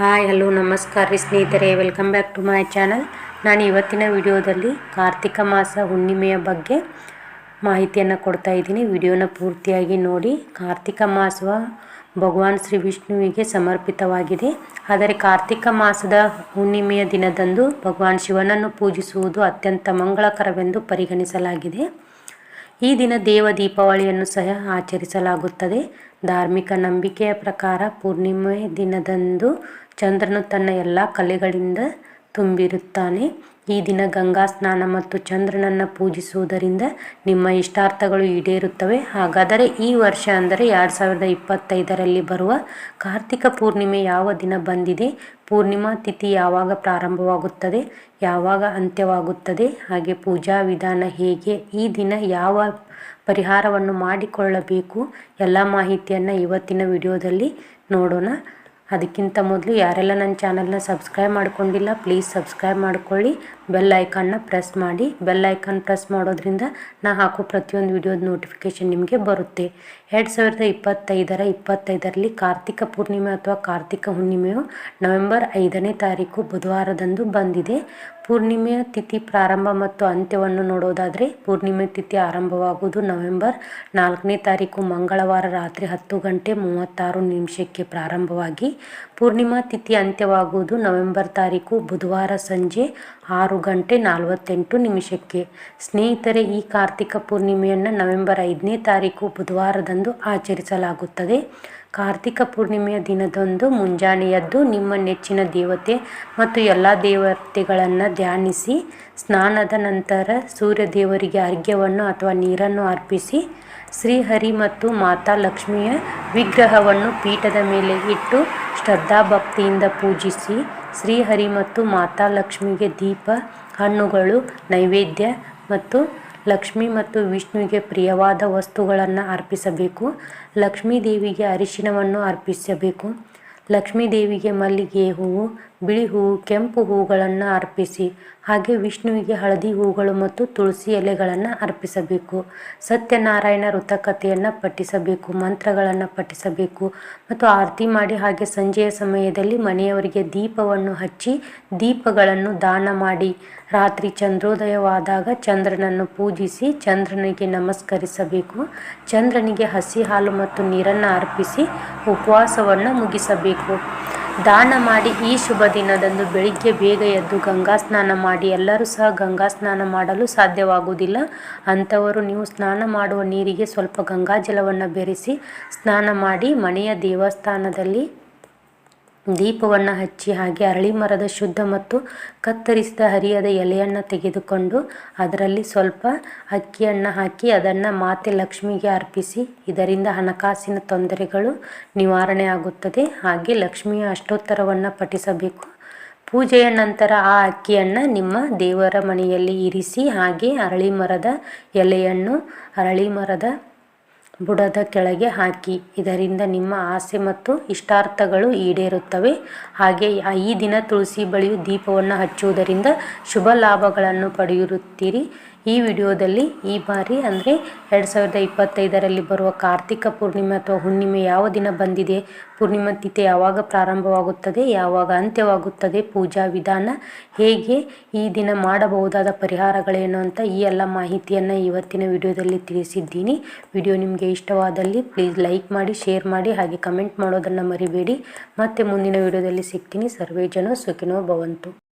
Hi, hello, ನಮಸ್ಕಾರ ರೀ ಸ್ನೇಹಿತರೆ. Welcome back to my channel ನಾನು ಇವತ್ತಿನ ವಿಡಿಯೋದಲ್ಲಿ ಕಾರ್ತಿಕ ಮಾಸ ಹುಣ್ಣಿಮೆಯ ಬಗ್ಗೆ ಮಾಹಿತಿಯನ್ನು ಕೊಡ್ತಾ ಇದ್ದೀನಿ. ವಿಡಿಯೋನ ಪೂರ್ತಿಯಾಗಿ ನೋಡಿ. ಕಾರ್ತಿಕ ಮಾಸವ ಭಗವಾನ್ ಶ್ರೀ ವಿಷ್ಣುವಿಗೆ ಸಮರ್ಪಿತವಾಗಿದೆ. ಆದರೆ ಕಾರ್ತಿಕ ಮಾಸದ ಹುಣ್ಣಿಮೆಯ ದಿನದಂದು ಭಗವಾನ್ ಶಿವನನ್ನು ಪೂಜಿಸುವುದು ಅತ್ಯಂತ ಮಂಗಳಕರವೆಂದು ಪರಿಗಣಿಸಲಾಗಿದೆ. ಈ ದಿನ ದೇವ ದೀಪಾವಳಿಯನ್ನು ಸಹ ಆಚರಿಸಲಾಗುತ್ತದೆ. ಧಾರ್ಮಿಕ ನಂಬಿಕೆಯ ಪ್ರಕಾರ ಪೂರ್ಣಿಮೆ ದಿನದಂದು ಚಂದ್ರನು ತನ್ನ ಎಲ್ಲ ಕಲೆಗಳಿಂದ ತುಂಬಿರುತ್ತಾನೆ. ಈ ದಿನ ಗಂಗಾ ಸ್ನಾನ ಮತ್ತು ಚಂದ್ರನನ್ನು ಪೂಜಿಸುವುದರಿಂದ ನಿಮ್ಮ ಇಷ್ಟಾರ್ಥಗಳು ಈಡೇರುತ್ತವೆ. ಹಾಗಾದರೆ ಈ ವರ್ಷ ಅಂದರೆ ಎರಡು ಸಾವಿರದ ಇಪ್ಪತ್ತೈದರಲ್ಲಿ ಬರುವ ಕಾರ್ತಿಕ ಪೂರ್ಣಿಮೆ ಯಾವ ದಿನ ಬಂದಿದೆ? ಪೂರ್ಣಿಮಾ ತಿಥಿ ಯಾವಾಗ ಪ್ರಾರಂಭವಾಗುತ್ತದೆ? ಯಾವಾಗ ಅಂತ್ಯವಾಗುತ್ತದೆ? ಹಾಗೆ ಪೂಜಾ ವಿಧಾನ ಹೇಗೆ? ಈ ದಿನ ಯಾವ ಪರಿಹಾರವನ್ನು ಮಾಡಿಕೊಳ್ಳಬೇಕು? ಎಲ್ಲ ಮಾಹಿತಿಯನ್ನು ಇವತ್ತಿನ ವಿಡಿಯೋದಲ್ಲಿ ನೋಡೋಣ. ಅದಕ್ಕಿಂತ ಮೊದಲು ಯಾರೆಲ್ಲ ನನ್ನ ಚಾನಲ್ನ ಸಬ್ಸ್ಕ್ರೈಬ್ ಮಾಡ್ಕೊಂಡಿಲ್ಲ ಪ್ಲೀಸ್ ಸಬ್ಸ್ಕ್ರೈಬ್ ಮಾಡ್ಕೊಳ್ಳಿ. ಬೆಲ್ ಐಕಾನ್ನ ಪ್ರೆಸ್ ಮಾಡಿ. ಬೆಲ್ ಐಕಾನ್ ಪ್ರೆಸ್ ಮಾಡೋದ್ರಿಂದ ನಾ ಹಾಕೋ ಪ್ರತಿಯೊಂದು ವಿಡಿಯೋದ ನೋಟಿಫಿಕೇಷನ್ ನಿಮಗೆ ಬರುತ್ತೆ. ಎರಡು ಸಾವಿರದ ಇಪ್ಪತ್ತೈದರ ಇಪ್ಪತ್ತೈದರಲ್ಲಿ ಕಾರ್ತಿಕ ಪೂರ್ಣಿಮೆ ಅಥವಾ ಕಾರ್ತಿಕ ಹುಣ್ಣಿಮೆಯು ನವೆಂಬರ್ ಐದನೇ ತಾರೀಕು ಬುಧವಾರದಂದು ಬಂದಿದೆ. ಪೂರ್ಣಿಮೆಯ ತಿಥಿ ಪ್ರಾರಂಭ ಮತ್ತು ಅಂತ್ಯವನ್ನು ನೋಡೋದಾದರೆ ಪೂರ್ಣಿಮೆ ತಿಥಿ ಆರಂಭವಾಗುವುದು ನವೆಂಬರ್ ನಾಲ್ಕನೇ ತಾರೀಕು ಮಂಗಳವಾರ ರಾತ್ರಿ ಹತ್ತು ಗಂಟೆ ಮೂವತ್ತಾರು ನಿಮಿಷಕ್ಕೆ ಪ್ರಾರಂಭವಾಗಿ ಪೂರ್ಣಿಮಾ ತಿಥಿ ಅಂತ್ಯವಾಗುವುದು ನವೆಂಬರ್ ತಾರೀಕು ಬುಧವಾರ ಸಂಜೆ ಆರು ಗಂಟೆ ನಲವತ್ತೆಂಟು ನಿಮಿಷಕ್ಕೆ. ಸ್ನೇಹಿತರೆ, ಈ ಕಾರ್ತಿಕ ಪೂರ್ಣಿಮೆಯನ್ನು ನವೆಂಬರ್ ಐದನೇ ತಾರೀಕು ಬುಧವಾರದಂದು ಆಚರಿಸಲಾಗುತ್ತದೆ. ಕಾರ್ತಿಕ ಪೂರ್ಣಿಮೆಯ ದಿನದಂದು ಮುಂಜಾನೆಯದ್ದು ನಿಮ್ಮ ನೆಚ್ಚಿನ ದೇವತೆ ಮತ್ತು ಎಲ್ಲ ದೇವತೆಗಳನ್ನು ಧ್ಯಾನಿಸಿ, ಸ್ನಾನದ ನಂತರ ಸೂರ್ಯ ದೇವರಿಗೆ ಅರ್ಘ್ಯವನ್ನು ಅಥವಾ ನೀರನ್ನು ಅರ್ಪಿಸಿ, ಶ್ರೀಹರಿ ಮತ್ತು ಮಾತಾ ಲಕ್ಷ್ಮಿಯ ವಿಗ್ರಹವನ್ನು ಪೀಠದ ಮೇಲೆ ಇಟ್ಟು ಶ್ರದ್ಧಾಭಕ್ತಿಯಿಂದ ಪೂಜಿಸಿ ಶ್ರೀಹರಿ ಮತ್ತು ಮಾತಾ ಲಕ್ಷ್ಮಿಗೆ ದೀಪ, ಹಣ್ಣುಗಳು, ನೈವೇದ್ಯ ಮತ್ತು ಲಕ್ಷ್ಮಿ ಮತ್ತು ವಿಷ್ಣುವಿಗೆ ಪ್ರಿಯವಾದ ವಸ್ತುಗಳನ್ನು ಅರ್ಪಿಸಬೇಕು. ಲಕ್ಷ್ಮೀ ದೇವಿಗೆ ಅರಿಶಿನವನ್ನು ಅರ್ಪಿಸಬೇಕು. ಲಕ್ಷ್ಮೀ ದೇವಿಗೆ ಮಲ್ಲಿಗೆ ಹೂವು ಬಿಳಿ ಹೂವು ಕೆಂಪು ಹೂಗಳನ್ನು ಅರ್ಪಿಸಿ, ಹಾಗೆ ವಿಷ್ಣುವಿಗೆ ಹಳದಿ ಹೂಗಳು ಮತ್ತು ತುಳಸಿ ಎಲೆಗಳನ್ನು ಅರ್ಪಿಸಬೇಕು. ಸತ್ಯನಾರಾಯಣ ವೃತಕಥೆಯನ್ನು ಪಠಿಸಬೇಕು, ಮಂತ್ರಗಳನ್ನು ಪಠಿಸಬೇಕು ಮತ್ತು ಆರತಿ ಮಾಡಿ ಹಾಗೆ ಸಂಜೆಯ ಸಮಯದಲ್ಲಿ ಮನೆಯವರಿಗೆ ದೀಪವನ್ನು ಹಚ್ಚಿ, ದೀಪಗಳನ್ನು ದಾನ ಮಾಡಿ. ರಾತ್ರಿ ಚಂದ್ರೋದಯವಾದಾಗ ಚಂದ್ರನನ್ನು ಪೂಜಿಸಿ, ಚಂದ್ರನಿಗೆ ನಮಸ್ಕರಿಸಬೇಕು. ಚಂದ್ರನಿಗೆ ಹಸಿ ಹಾಲು ಮತ್ತು ನೀರನ್ನು ಅರ್ಪಿಸಿ ಉಪವಾಸವನ್ನು ಮುಗಿಸಬೇಕು. ದಾನ ಮಾಡಿ ಈ ಶುಭ ದಿನದಂದು ಬೆಳಿಗ್ಗೆ ಬೇಗ ಎದ್ದು ಗಂಗಾ ಸ್ನಾನ ಮಾಡಿ, ಎಲ್ಲರೂ ಸಹ ಗಂಗಾ ಸ್ನಾನ ಮಾಡಲು ಸಾಧ್ಯವಾಗುವುದಿಲ್ಲ. ಅಂಥವರು ನೀವು ಸ್ನಾನ ಮಾಡುವ ನೀರಿಗೆ ಸ್ವಲ್ಪ ಗಂಗಾಜಲವನ್ನು ಬೆರೆಸಿ ಸ್ನಾನ ಮಾಡಿ ಮನೆಯ ದೇವಸ್ಥಾನದಲ್ಲಿ ದೀಪವನ್ನು ಹಚ್ಚಿ ಹಾಗೆ ಅರಳಿ ಮರದ ಶುದ್ಧ ಮತ್ತು ಕತ್ತರಿಸಿದ ಹರಿಯದ ಎಲೆಯನ್ನು ತೆಗೆದುಕೊಂಡು ಅದರಲ್ಲಿ ಸ್ವಲ್ಪ ಅಕ್ಕಿಯನ್ನು ಹಾಕಿ ಅದನ್ನು ಮಾತೆ ಲಕ್ಷ್ಮಿಗೆ ಅರ್ಪಿಸಿ, ಇದರಿಂದ ಹಣಕಾಸಿನ ತೊಂದರೆಗಳು ನಿವಾರಣೆ ಆಗುತ್ತದೆ ಹಾಗೆ ಲಕ್ಷ್ಮಿಯ ಅಷ್ಟೋತ್ತರವನ್ನು ಪಠಿಸಬೇಕು. ಪೂಜೆಯ ನಂತರ ಆ ಅಕ್ಕಿಯನ್ನು ನಿಮ್ಮ ದೇವರ ಮನೆಯಲ್ಲಿ ಇರಿಸಿ, ಹಾಗೆ ಅರಳಿ ಮರದ ಎಲೆಯನ್ನು, ಅರಳಿ ಮರದ ಬುಡದ ಕೆಳಗೆ ಹಾಕಿ. ಇದರಿಂದ ನಿಮ್ಮ ಆಸೆ ಮತ್ತು ಇಷ್ಟಾರ್ಥಗಳು ಈಡೇರುತ್ತವೆ. ಹಾಗೆ ಈ ದಿನ ತುಳಸಿ ಬಳಿಯು ದೀಪವನ್ನು ಹಚ್ಚುವುದರಿಂದ ಶುಭ ಲಾಭಗಳನ್ನು ಪಡೆಯುತ್ತೀರಿ. ಈ ವಿಡಿಯೋದಲ್ಲಿ ಈ ಬಾರಿ ಅಂದರೆ ಎರಡು ಸಾವಿರದ ಇಪ್ಪತ್ತೈದರಲ್ಲಿ ಬರುವ ಕಾರ್ತಿಕ ಪೂರ್ಣಿಮೆ ಅಥವಾ ಹುಣ್ಣಿಮೆ ಯಾವ ದಿನ ಬಂದಿದೆ, ಪೂರ್ಣಿಮಾ ತಿಥಿ ಯಾವಾಗ ಪ್ರಾರಂಭವಾಗುತ್ತದೆ, ಯಾವಾಗ ಅಂತ್ಯವಾಗುತ್ತದೆ, ಪೂಜಾ ವಿಧಾನ ಹೇಗೆ ಈ ದಿನ ಮಾಡಬಹುದಾದ ಪರಿಹಾರಗಳೇನು ಅಂತ ಈ ಎಲ್ಲ ಮಾಹಿತಿಯನ್ನು ಇವತ್ತಿನ ವಿಡಿಯೋದಲ್ಲಿ ತಿಳಿಸಿದ್ದೀನಿ. ವಿಡಿಯೋ ನಿಮಗೆ ಇಷ್ಟವಾದಲ್ಲಿ ಪ್ಲೀಸ್ ಲೈಕ್ ಮಾಡಿ ಶೇರ್ ಮಾಡಿ, ಹಾಗೆ ಕಮೆಂಟ್ ಮಾಡೋದನ್ನು ಮರಿಬೇಡಿ. ಮತ್ತೆ ಮುಂದಿನ ವಿಡಿಯೋದಲ್ಲಿ ಸಿಗ್ತೀನಿ. ಸರ್ವೇ ಜನ ಸುಖಿನೋ ಭವಂತು.